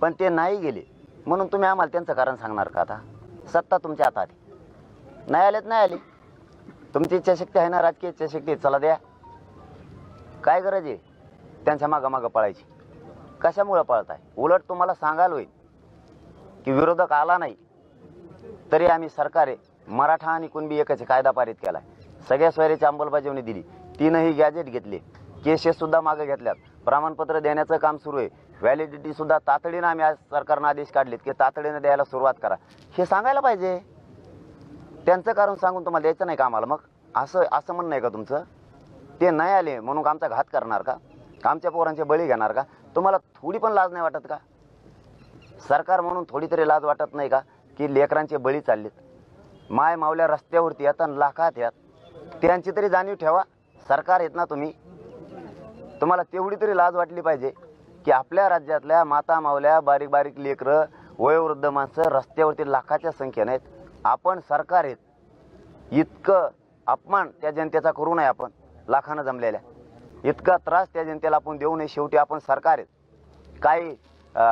पण ते नाही गेले. म्हणून तुम्ही आम्हाला त्यांचं कारण सांगणार का आता? सत्ता तुमच्या हातात नाही आलेत नाही आले. तुमची इच्छाशक्ती आहे ना राजकीय इच्छाशक्ती चला द्या. काय गरज आहे? त्यांच्या मागं मागं पळायची. कशामुळं पळताय? उलट तुम्हाला सांगायला होईल की विरोधक आला नाही. तरी आम्ही सरकारे मराठा आणि कुणबी एकच कायदा पारित केला सगळ्या सोयरीची अंमलबजावणी दिली. तीनही गॅजेट घेतले. केसेस सुद्धा मागे घेतल्यात. प्रमाणपत्र देण्याचं काम सुरू आहे. व्हॅलिडिटी सुद्धा तातडीनं आम्ही आज सरकारनं आदेश काढलेत की तातडीनं द्यायला सुरुवात करा. हे सांगायला पाहिजे. त्यांचं कारण सांगून तुम्हाला द्यायचं नाही का आम्हाला मग? असं असं म्हणणं आहे का तुमचं? ते नाही आले म्हणून आमचा घात करणार का? आमच्या पोरांचे बळी घेणार का? तुम्हाला थोडी पण लाज नाही वाटत का? सरकार म्हणून थोडी तरी लाज वाटत नाही का? की लेकरांचे बळी चाललेत. माय मावल्या रस्त्यावरती येतात लाखात यात त्यांची तरी जाणीव ठेवा. सरकार येत ना तुम्ही. तुम्हाला तेवढी तरी लाज वाटली पाहिजे. की आपल्या राज्यातल्या माता मावल्या बारीक बारीक लेकरं वयोवृद्ध माणसं रस्त्यावरती लाखाच्या संख्येने आहेत. आपण सरकार आहेत. इतकं अपमान त्या जनतेचा करू नये आपण. लाखानं जमलेल्या. इतका त्रास त्या जनतेला आपण देऊ नये. शेवटी आपण सरकार आहेत. काही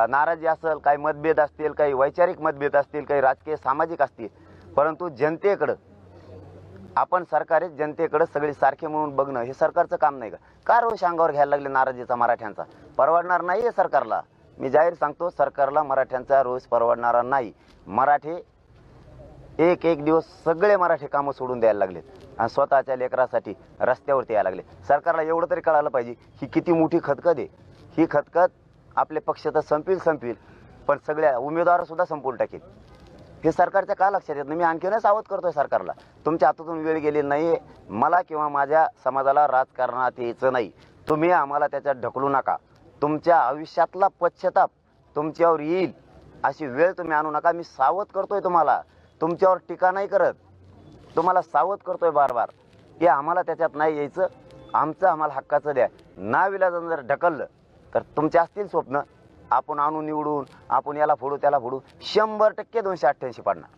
नाराजी असेल काही मतभेद असतील काही वैचारिक मतभेद असतील काही राजकीय सामाजिक असतील. परंतु जनतेकडं आपण सरकार आहेत. जनतेकडं सगळे सारखे म्हणून बघणं हे सरकारचं काम नाही का? का रोष अंगावर घ्यायला लागले नाराजीचा मराठ्यांचा? परवडणार नाही आहे सरकारला. मी जाहीर सांगतो सरकारला मराठ्यांचा रोज परवडणारा नाही. मराठे एक एक दिवस सगळे मराठी कामं सोडून द्यायला लागलेत आणि स्वतःच्या लेकरासाठी रस्त्यावरती यायला लागले सरकारला एवढं तरी कळायला पाहिजे ही किती मोठी खतखत आहे. ही खतखत आपले पक्ष तर संपील संपील पण सगळ्या उमेदवारसुद्धा संपवून टाकेल. हे सरकारच्या का लक्षात येत नाही? मी आणखीनच सावध करतोय सरकारला. तुमच्या हातातून वेळ गेली नाही मला किंवा माझ्या समाजाला राजकारणात यायचं नाही. तुम्ही आम्हाला त्याच्यात ढकलू नका. तुमच्या आयुष्यातला पश्चाताप तुमच्यावर येईल. अशी वेळ तुम्ही आणू नका. मी सावध करतोय तुम्हाला. तुमच्यावर टीका नाही करत. तुम्हाला सावध करतोय बार बार की आम्हाला त्याच्यात नाही यायचं. आमचं आम्हाला हक्काचं द्या. नाविलाजन जर ढकललं तर तुमचे असतील स्वप्न. आपण आणून निवडून आपण याला फोडू त्याला फोडू. शंभर टक्के दोनशे अठ्ठ्याऐंशी पडणार.